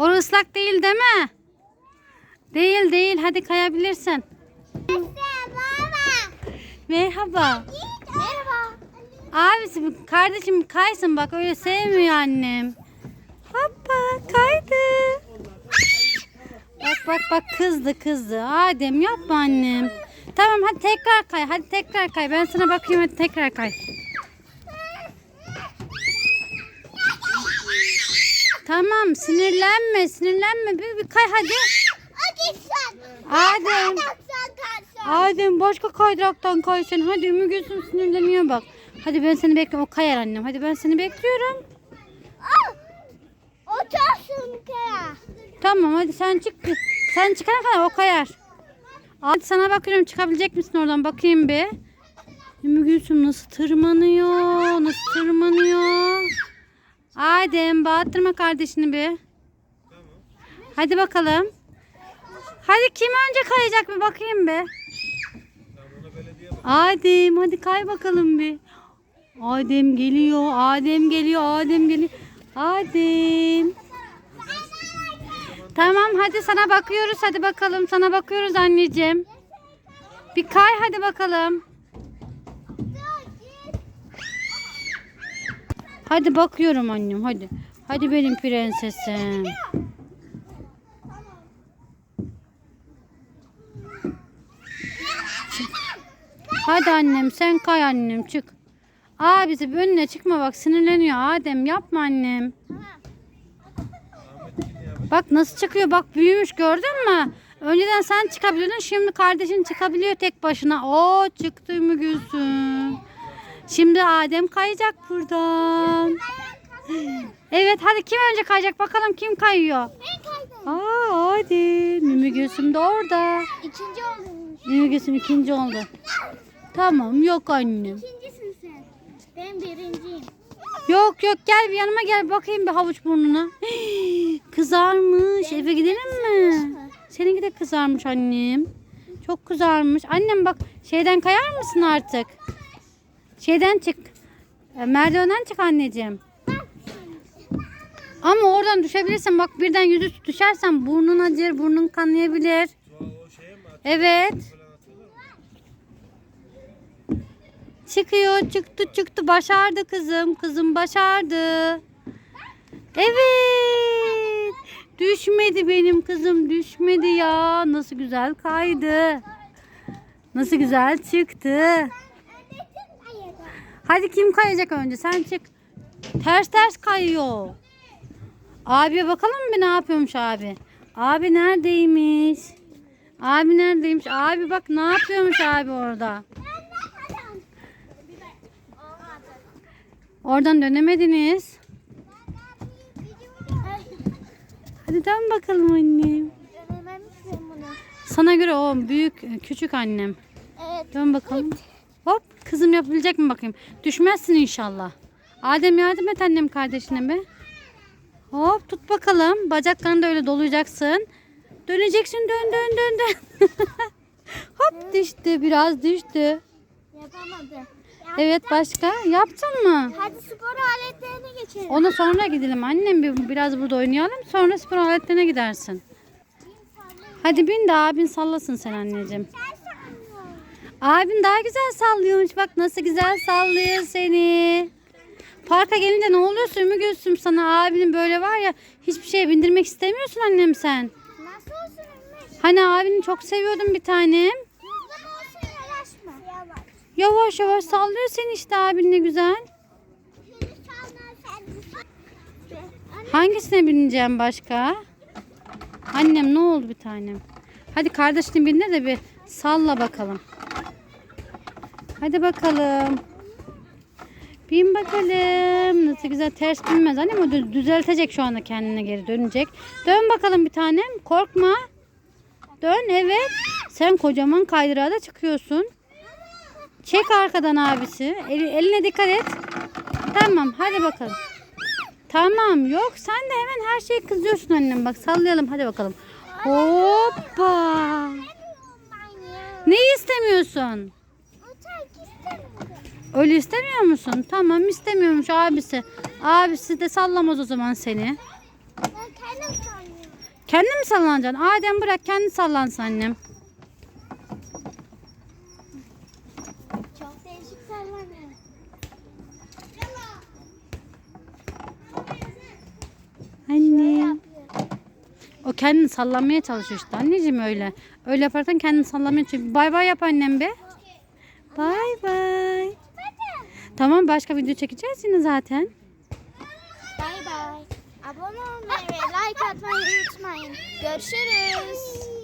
O ıslak değil değil mi? Değil değil. Hadi kayabilirsin. Merhaba. Merhaba. Abisi kardeşim kaysın bak öyle sevmiyor annem. Hoppa kaydı. Bak bak bak kızdı kızdı. Adem yapma annem. Tamam hadi tekrar kay. Hadi tekrar kay. Ben sana bakayım hadi tekrar kay. Tamam sinirlenme sinirlenme. Bir, bir kay hadi. Hadi sen. Adem. Adem başka kaydıraktan kay sen. Hadi Ümmü Gülsüm sinirleniyor bak. Hadi ben seni bekliyorum. O kayar annem. Hadi ben seni bekliyorum. Otursun kaya. Tamam hadi sen çık. Sen çıkana kadar o kayar. Hadi sana bakıyorum çıkabilecek misin oradan bakayım bir. Ümmü Gülsüm nasıl tırmanıyor? Nasıl tırmanıyor? Adem bağırtırma kardeşini bir. Hadi bakalım. Hadi kim önce kayacak bir bakayım bir. Adem hadi kay bakalım bir. Adem geliyor. Adem geliyor. Adem geliyor. Adem. Tamam hadi sana bakıyoruz. Hadi bakalım sana bakıyoruz anneciğim. Bir kay hadi bakalım. Hadi bakıyorum annem hadi. Hadi benim prensesim. Hadi annem sen kay annem çık. Abisi önüne çıkma bak sinirleniyor Adem yapma annem. Bak nasıl çıkıyor bak büyümüş gördün mü? Önceden sen çıkabiliyordun şimdi kardeşin çıkabiliyor tek başına. O çıktı mı Gülsüm? Şimdi Adem kayacak buradan. Evet hadi kim önce kayacak bakalım kim kayıyor? Ben kaydım. Aa hadi Mümü Gülsüm de orada. İkinci oldum. Mümü Gülsüm ikinci oldu. Tamam yok annem. İkincisin sen. Ben birinciyim. Yok yok gel bir yanıma gel bakayım bir havuç burnuna. kızarmış. Eve gidelim mi? Seninki de kızarmış annem. Çok kızarmış. Annem bak şeyden kayar mısın artık? Şeyden çık. E, Merdivenden çık anneciğim. Ama oradan düşebilirsin. Bak birden yüzüstü düşersen burnun acır, burnun kanayabilir. Evet. Çıkıyor, çıktı, çıktı. Başardı kızım. Kızım başardı. Evet. Düşmedi benim kızım. Düşmedi ya. Nasıl güzel kaydı. Nasıl güzel çıktı. Hadi kim kayacak önce? Sen çık. Ters ters kayıyor. Abiye bakalım bir ne yapıyormuş abi. Abi neredeymiş? Abi neredeymiş? Abi bak ne yapıyormuş abi orada. Oradan dönemediniz. Hadi dön bakalım annem. Sana göre o büyük küçük annem. Evet. Dön bakalım. Hop kızım yapabilecek mi bakayım. Düşmezsin inşallah. Adem yardım et annem kardeşine be. Hop tut bakalım. Bacaklarını da öyle dolayacaksın. Döneceksin dön dön dön dön. Hop düştü biraz düştü. Yapamadı. Evet başka yaptın mı? Hadi spor aletlerine geçelim. Ona sonra gidelim annem bir biraz burada oynayalım sonra spor aletlerine gidersin. Hadi bin de abin sallasın sen anneciğim. Abin daha güzel sallıyormuş bak nasıl güzel sallıyor seni. Parka gelince ne oluyorsun Ümmü Gülsüm sana abinin böyle var ya hiçbir şeye bindirmek istemiyorsun annem sen. Nasıl olsun Ümmet? Hani abini çok seviyordum bir tanem. Hızlı olsun yavaş mı? Yavaş. Yavaş yavaş sallıyor seni işte abin ne güzel. Hangisine bineceğim başka? Annem ne oldu bir tanem? Hadi kardeşini bindir de bir salla bakalım. Hadi bakalım. Bin bakalım. Nasıl güzel ters binmez. Annem o dü- düzeltecek şu anda kendine geri dönecek. Dön bakalım bir tanem. Korkma. Dön evet. Sen kocaman kaydırağa da çıkıyorsun. Çek arkadan abisi. Eli- eline dikkat et. Tamam hadi bakalım. Tamam yok sen de hemen her şeye kızıyorsun annem. Bak sallayalım hadi bakalım. Hoppa. Neyi istemiyorsun? Öyle istemiyor musun? Tamam istemiyormuş abisi. Abisi de sallamaz o zaman seni. Ben kendim sanıyorum. Kendin mi sallanacaksın? Adem bırak kendi sallansın annem. Çok değişik sallanıyor. Anne. O kendini sallamaya çalışıyor işte anneciğim öyle. Öyle yaparsan kendini sallamaya çalışıyor. Bay bay yap annem be. Bay bay. Tamam başka video çekeceğiz yine zaten. Bay bay. Abone olmayı ve like atmayı unutmayın. Görüşürüz.